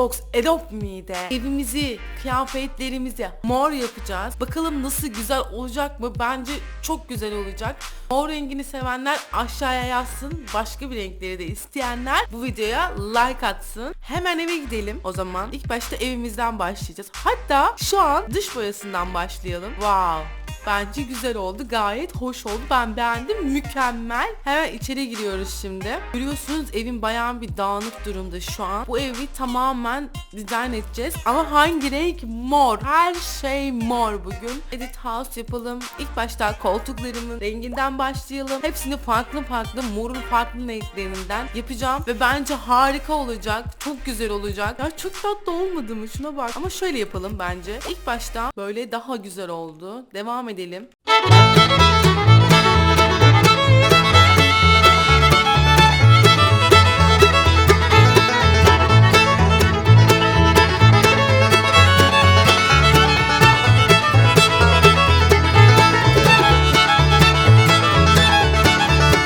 Roblox Adopt Me'de evimizi, kıyafetlerimizi mor yapacağız. Bakalım nasıl güzel olacak mı? Bence çok güzel olacak. Mor rengini sevenler aşağıya yazsın. Başka bir renkleri de isteyenler bu videoya like atsın. Hemen eve gidelim o zaman. İlk başta evimizden başlayacağız. Hatta şu an dış boyasından başlayalım. Wow. Bence güzel oldu. Gayet hoş oldu. Ben beğendim. Mükemmel. Hemen içeri giriyoruz şimdi. Görüyorsunuz evin bayağı bir dağınık durumda şu an. Bu evi tamamen dizayn edeceğiz. Ama hangi renk? Mor. Her şey mor bugün. Edit house yapalım. İlk başta koltuklarımın renginden başlayalım. Hepsini farklı farklı morun farklı renklerinden yapacağım. Ve bence harika olacak. Çok güzel olacak. Ya çok tatlı olmadı mı? Şuna bak. Ama şöyle yapalım bence. İlk başta böyle daha güzel oldu. Devam edelim.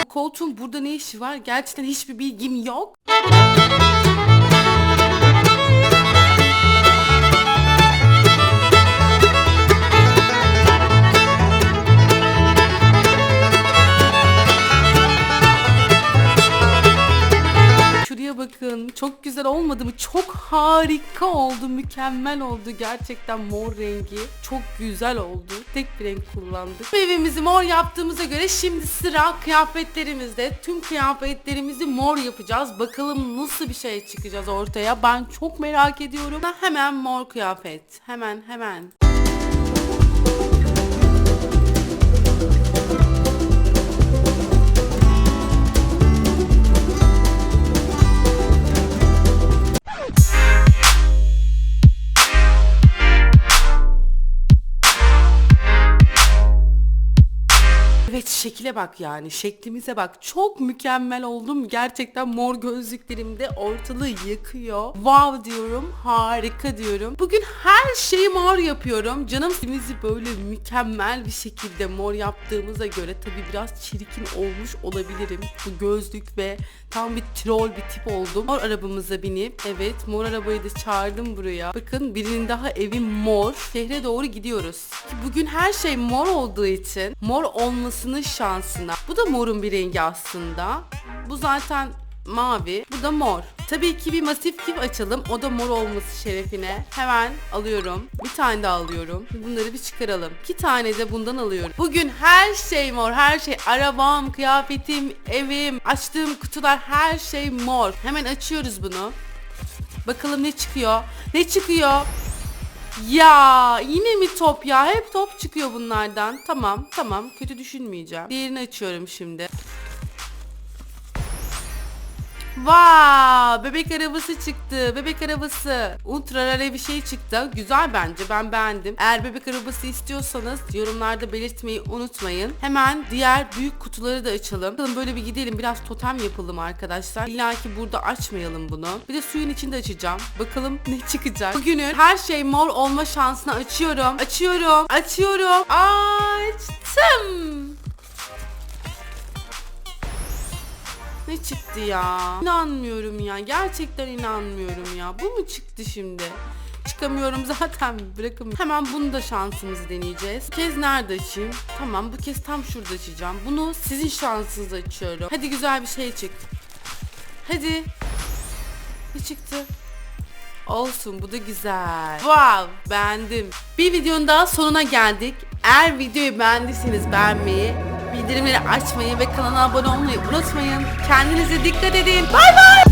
Bu koltuğun burada ne işi var? Gerçekten hiçbir bilgim yok. Bakın. Çok güzel olmadı mı? Çok harika oldu. Mükemmel oldu. Gerçekten mor rengi. Çok güzel oldu. Tek bir renk kullandık. Evimizi mor yaptığımıza göre şimdi sıra kıyafetlerimizde. Tüm kıyafetlerimizi mor yapacağız. Bakalım nasıl bir şey çıkacağız ortaya. Ben çok merak ediyorum. Hemen mor kıyafet. Hemen hemen. Evet şekile bak yani şeklimize bak. Çok mükemmel oldum. Gerçekten mor gözlüklerimde ortalığı yakıyor wow diyorum harika diyorum. Bugün her şeyi mor yapıyorum. Canım simizi böyle mükemmel bir şekilde mor yaptığımıza göre tabi biraz çirkin olmuş olabilirim. Bu gözlük ve tam bir troll bir tip oldum. Mor arabamıza binip evet mor arabayı da çağırdım buraya. Bakın birinin daha evi mor. Şehre doğru gidiyoruz. Bugün her şey mor olduğu için mor olmasının şansına. Bu da morun bir rengi aslında. Bu zaten mavi bu da mor. Tabii ki bir masif kif açalım o da mor olması şerefine. Hemen alıyorum. Bir tane daha alıyorum. Bunları bir çıkaralım. İki tane de bundan alıyorum. Bugün her şey mor her şey. Arabam kıyafetim evim açtığım kutular her şey mor. Hemen açıyoruz bunu. Bakalım ne çıkıyor? Ne çıkıyor ya yine mi top ya? Hep top çıkıyor bunlardan. Tamam tamam kötü düşünmeyeceğim. Diğerini açıyorum şimdi. Vaa bebek arabası çıktı. Bebek arabası. Ultra rare bir şey çıktı. Güzel bence. Ben beğendim. Eğer bebek arabası istiyorsanız yorumlarda belirtmeyi unutmayın. Hemen diğer büyük kutuları da açalım. Bakalım böyle bir gidelim. Biraz totem yapalım arkadaşlar. İlla ki burada açmayalım bunu. Bir de suyun içinde açacağım. Bakalım ne çıkacak. Bugünün her şey mor olma şansını açıyorum. Açıyorum. Açıyorum. Açtım. Ne çıktı ya? İnanmıyorum ya. Gerçekten inanmıyorum ya. Bu mu çıktı şimdi? Çıkamıyorum zaten bırakın. Hemen bunu da şansımızı deneyeceğiz. Bu kez nerede açayım? Tamam bu kez tam şurada açacağım. Bunu sizin şansınızla açıyorum. Hadi güzel bir şey çık. Hadi. Ne çıktı? Olsun bu da güzel. Wow beğendim. Bir videonun daha sonuna geldik. Eğer videoyu beğendiyseniz beğenmeyi, bildirimleri açmayı ve kanala abone olmayı unutmayın. Kendinize dikkat edin. Bay bay.